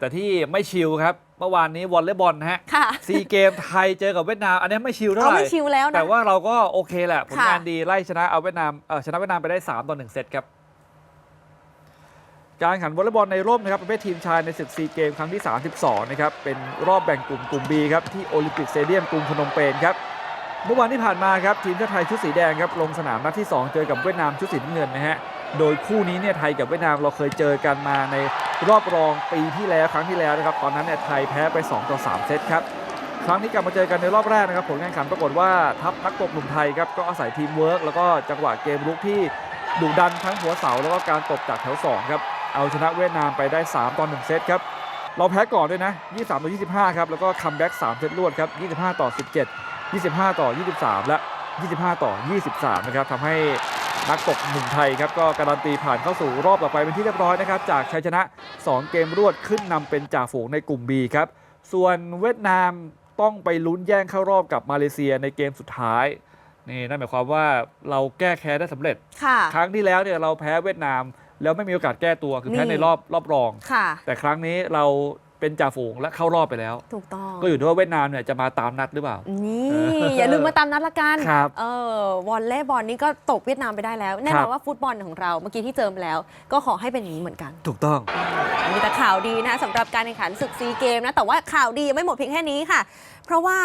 แต่ที่ไม่ชิลครับ เมื่อวานนี้วอลเลย์บอลนะฮะค่ะ ซีเกมไทยเจอกับเวียดนาม อันนี้ไม่ชิลเท่าเอาไหร่ไม่ชิวแล้วนะ แต่ว่าเราก็โอเคแหละผลค่ะงานดีไล่ชนะเอาเวียดนามเออชนะเวียดนามไปได้3ต่อ1เซตครับ การแข่งขันวอลเลย์บอลในร่มนะครับประเภททีมชายในศึกซีเกมครั้งที่ 32 นะครับ เป็นรอบแบ่งกลุ่มกลุ่ม B ครับที่โอลิมปิกสเตเดียมกรุงพนมเปญครับ เมื่อวานที่ผ่านมาครับทีมชาติไทยชุดสีแดงครับลงสนามนัดที่ 2 เจอกับเวียดนามชุดสีน้ำเงินนะฮะ โดยคู่นี้เนี่ยไทยกับเวียดนามเราเคยเจอกันมาใน รอบรองปีที่แล้วครั้งที่แล้วนะครับ ตอนนั้นเนี่ยไทยแพ้ไป 2 ต่อ 3 เซตครับ ครั้งนี้กลับมาเจอกันในรอบแรกนะครับ ผลการแข่งขันปรากฏว่าทัพนักตบหนุ่มไทยครับก็อาศัยทีมเวิร์กแล้วก็จังหวะเกมรุกที่ดุดันทั้งหัวเสาแล้วก็การตบจากแถวสองครับเอาชนะเวียดนามไปได้ 3 ต่อ 1 เซตครับเราแพ้ก่อนด้วยนะ 23 ต่อ 25 ครับ แล้วก็คัมแบ็ก3 เซตรวดครับ 25 ต่อ 17 25 ต่อ 23 และ 25 ต่อ 23 นะครับทำให้ นักตบหนุ่มไทยครับก็การันตีผ่านเข้าสู่รอบต่อไปเป็นที่เรียบร้อยนะครับจากชัยชนะ 2 เกมรวดขึ้นนำเป็นจ่าฝูงในกลุ่ม B ครับส่วนเวียดนามต้องไปลุ้นแย่งเข้ารอบกับมาเลเซียในเกมสุดท้ายนี่นั่นหมายความว่าเราแก้แค้นได้สำเร็จค่ะครั้งที่แล้วเนี่ยเราแพ้เวียดนาม แล้วไม่มีโอกาสแก้ตัวคือแพ้นี่ในรอบรอบรองค่ะแต่ครั้งนี้เรา เป็นจ่าฝูงและเข้ารอบไปแล้ว ถูกต้อง ก็อยู่ที่ว่าเวียดนามเนี่ยจะมาตามนัดหรือเปล่า นี่เอออย่าลืมมาตามนัดละกันครับเออวอลเลย์บอลนี่ก็ตกเวียดนามไปได้แล้ว แน่นครัอนบว่าฟุตบอลของเราเมื่อกี้ที่เจิมแล้ว ก็ขอให้เป็นอย่างนี้เหมือนกัน ถูกต้องมีแต่ข่าวดีนะสำหรับการแข่งขันศึกซีเกมนะแต่ว่าข่าวดียังไม่หมดเพียงแค่นี้ค่ะ เพราะว่า